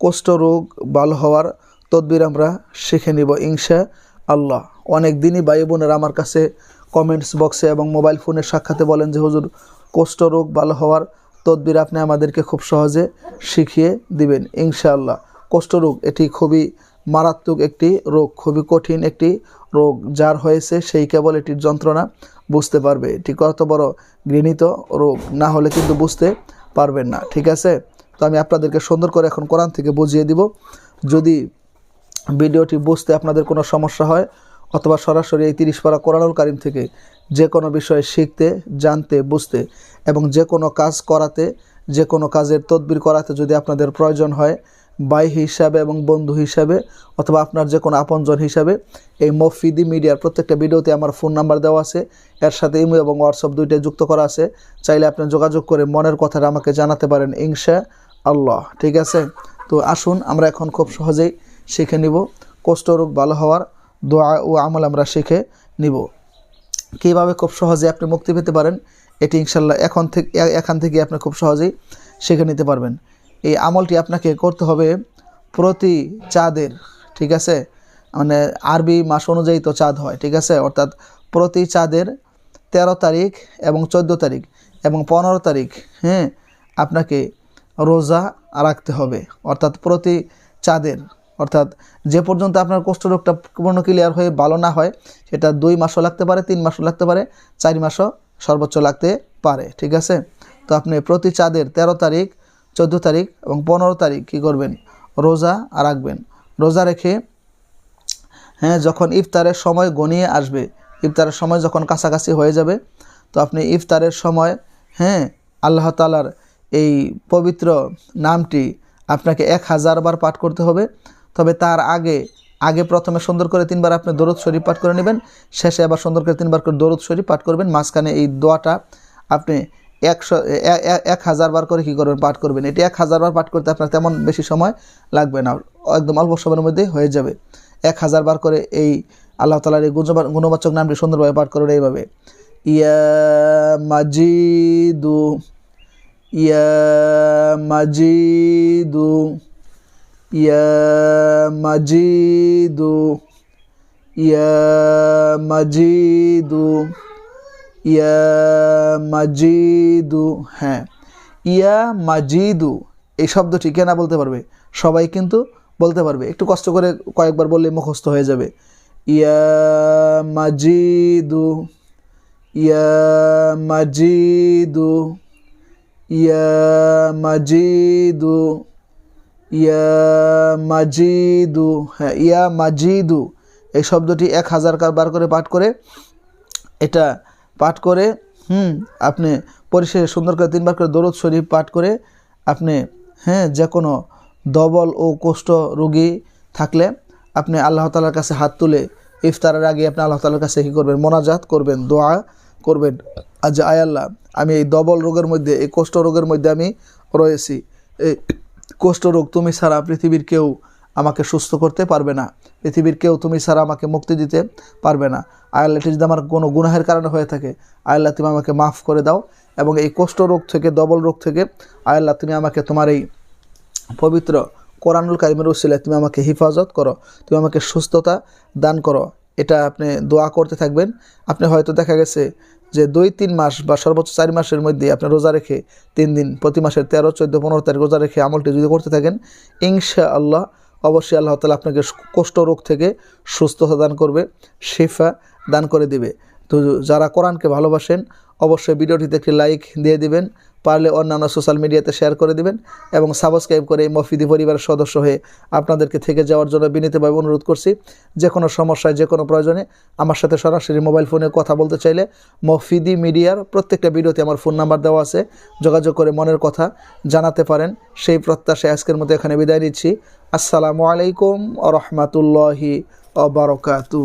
কুষ্ঠরোগ ভালো হওয়ার তদবির আমরা শিখে নিব, ইনশা আল্লাহ। অনেক দিনই ভাই বোনেরা আমার কাছে কমেন্টস বক্সে এবং মোবাইল ফোনে সাক্ষাতে বলেন যে, হুজুর, কুষ্ঠরোগ ভালো হওয়ার তদবির আপনি আমাদেরকে খুব সহজে শিখিয়ে দিবেন ইনশাআল্লাহ কুষ্ঠরোগ এটি খুবই মারাত্মক একটি রোগ, খুবই কঠিন একটি রোগ, যার হয়েছে সেই কেবল এটির যন্ত্রণা বুঝতে পারবে। এটি কত বড় ঘৃণিত রোগ, না হলে কিন্তু বুঝতে পারবেন না, ঠিক আছে? তো আমি আপনাদেরকে সুন্দর করে এখন কোরআন থেকে বুঝিয়ে দিব। যদি ভিডিওটি বুঝতে আপনাদের কোনো সমস্যা হয়, অথবা সরাসরি এই তিরিশ পারা কোরআনুল কারিম থেকে যে কোনো বিষয়ে শিখতে, জানতে, বুঝতে এবং যে কোনো কাজ করাতে, যে কোনো কাজের তদবির করাতে যদি আপনাদের প্রয়োজন হয়, ভাই হিসাবে এবং বন্ধু হিসাবে, অথবা আপনার যে কোনো আপনজন হিসাবে, এই মফিদি মিডিয়ার প্রত্যেকটা ভিডিওতে আমার ফোন নাম্বার দেওয়া আছে। এর সাথে ইমো এবং হোয়াটসঅ্যাপ দুইটাই যুক্ত করা আছে। চাইলে আপনি যোগাযোগ করে মনের কথাটা আমাকে জানাতে পারেন, ইনশা আল্লাহ, ঠিক আছে? তো আসুন, আমরা এখন খুব সহজেই শিখে নিব। কোষ্ঠরোগ ভালো হওয়ার দোয়া ও আমল আমরা শিখে নিব। কীভাবে খুব সহজে আপনি মুক্তি পেতে পারেন, এটি ইনশাল্লাহ এখন থেকে এখান থেকে আপনি খুব সহজেই শিখে নিতে পারবেন। এই আমলটি আপনাকে করতে হবে প্রতি চাঁদের, ঠিক আছে? মানে আরবি মাস অনুযায়ী তো চাঁদ হয়, ঠিক আছে? অর্থাৎ প্রতি চাঁদের তেরো তারিখ এবং চোদ্দ তারিখ এবং পনেরো তারিখ হ্যাঁ? আপনাকে রোজা রাখতে হবে। অর্থাৎ প্রতি চাঁদের, অর্থাৎ যে পর্যন্ত আপনার কোষ্ঠরোগটা পূর্ণ ক্লিয়ার হয়ে ভালো না হয়, সেটা দুই মাসও লাগতে পারে, তিন মাসও লাগতে পারে, চার মাসও সর্বোচ্চ লাগতে পারে, ঠিক আছে? তো আপনি প্রতি চাঁদের তেরো তারিখ, চোদ্দ তারিখ এবং পনেরো তারিখ কী করবেন? রোজা রাখবেন। রোজা রেখে হ্যাঁ যখন ইফতারের সময় গনিয়ে আসবে, ইফতারের সময় যখন কাছাকাছি হয়ে যাবে, তো আপনি ইফতারের সময় হ্যাঁ আল্লাহ তালার এই পবিত্র নামটি আপনাকে এক হাজার বার পাঠ করতে হবে। তবে তার আগে আগে প্রথমে সুন্দর করে তিনবার আপনি দরুদ শরীফ পাঠ করে নেবেন, শেষে আবার সুন্দর করে তিনবার করে দরুদ শরীফ পাঠ করবেন। মাঝখানে এই দোয়াটা আপনি একশো এক হাজার বার করে কী করবেন? পাঠ করবেন। এটি এক হাজার বার পাঠ করতে আপনার তেমন বেশি সময় লাগবে না। একদম অল্প সময়ের মধ্যে হয়ে যাবে। এক হাজার বার করে এই আল্লাহ তালার এই গুণবাচক নামটি সুন্দরভাবে পাঠ করবেন এইভাবে। ইয়া মাজিদু ইয়া মাজিদু ইয়া মাজিদু ইয়া মাজিদু ইয়া মাজিদু হ্যাঁ। ইয়া মাজিদু এই শব্দটি কেনা বলতে পারবে? সবাই কিন্তু বলতে পারবে। একটু কষ্ট করে কয়েকবার বললে মুখস্থ হয়ে যাবে। ইয়া মাজিদু ইয়া মাজিদু ইয়া মাজিদু ইয়া মাজিদু হ্যাঁ ইয়া মাজিদু এই শব্দটি এক হাজার বার করে পাঠ করে, এটা পাঠ করে, হুম, আপনি পরিশেষে সুন্দর করে তিনবার করে দরদ শরীফ পাঠ করে, আপনি হ্যাঁ যে কোনো দবল ও কোষ্ঠ রোগী থাকলে আপনি আল্লাহ তালার কাছে হাত তুলে ইফতারের আগে আপনি আল্লাহ তালার কাছে কী করবেন? মোনাজাত করবেন, দোয়া করবেন। আজ আয় আল্লাহ, আমি এই দবল রোগের মধ্যে, এই কোষ্ঠ রোগের মধ্যে আমি রয়েছি। এই কোষ্ঠ রোগ তুমি ছাড়া পৃথিবীর কেউ আমাকে সুস্থ করতে পারবে না। পৃথিবীর কেউ তুমি ছাড়া আমাকে মুক্তি দিতে পারবে না। আয়াল্লাহ এটি যদি আমার কোনো গুনাহের কারণে হয়ে থাকে আয়াল্লাহ তুমি আমাকে মাফ করে দাও এবং এই কোষ্ঠ রোগ থেকে, দবল রোগ থেকে আয়াল্লাহ তুমি আমাকে তোমার এই পবিত্র কোরআনুল কারিমের উসিলায় তুমি আমাকে হেফাজত করো। তুমি আমাকে সুস্থতা দান করো। এটা আপনি দোয়া করতে থাকবেন। আপনি হয়তো দেখা গেছে যে দুই, তিন মাস বা সর্বোচ্চ চার মাসের মধ্যে আপনি রোজা রেখে তিন দিন প্রতি মাসের তেরো, চোদ্দ, পনেরো তারিখ রোজা রেখে আমলটি যদি করতে থাকেন ইনশা আল্লাহ অবশ্যই আল্লাহ তালা আপনাকে কোষ্ঠ রোগ থেকে সুস্থতা দান করবে, শেফা দান করে দিবে। তো যারা কোরআনকে ভালোবাসেন, অবশ্যই ভিডিওটিতে একটি লাইক দিয়ে দিবেন, পারলে অন্যান্য সোশ্যাল মিডিয়াতে শেয়ার করে দিবেন এবং সাবস্ক্রাইব করে এই মফিদি পরিবারের সদস্য হয়ে আপনাদেরকে থেকে যাওয়ার জন্য বিনীতভাবে অনুরোধ করছি, যে কোনো সমস্যায়, যে কোনো প্রয়োজনে আমার সাথে সরাসরি মোবাইল ফোনে কথা বলতে চাইলে মফিদি মিডিয়ার প্রত্যেকটা ভিডিওতে আমার ফোন নাম্বার দেওয়া আছে, যোগাযোগ করে মনের কথা জানাতে পারেন, সেই প্রত্যাশায় আজকের মতো এখানে বিদায় নিচ্ছি, আসসালামু আলাইকুম আ রহমতুল্লাহি অবরকাতু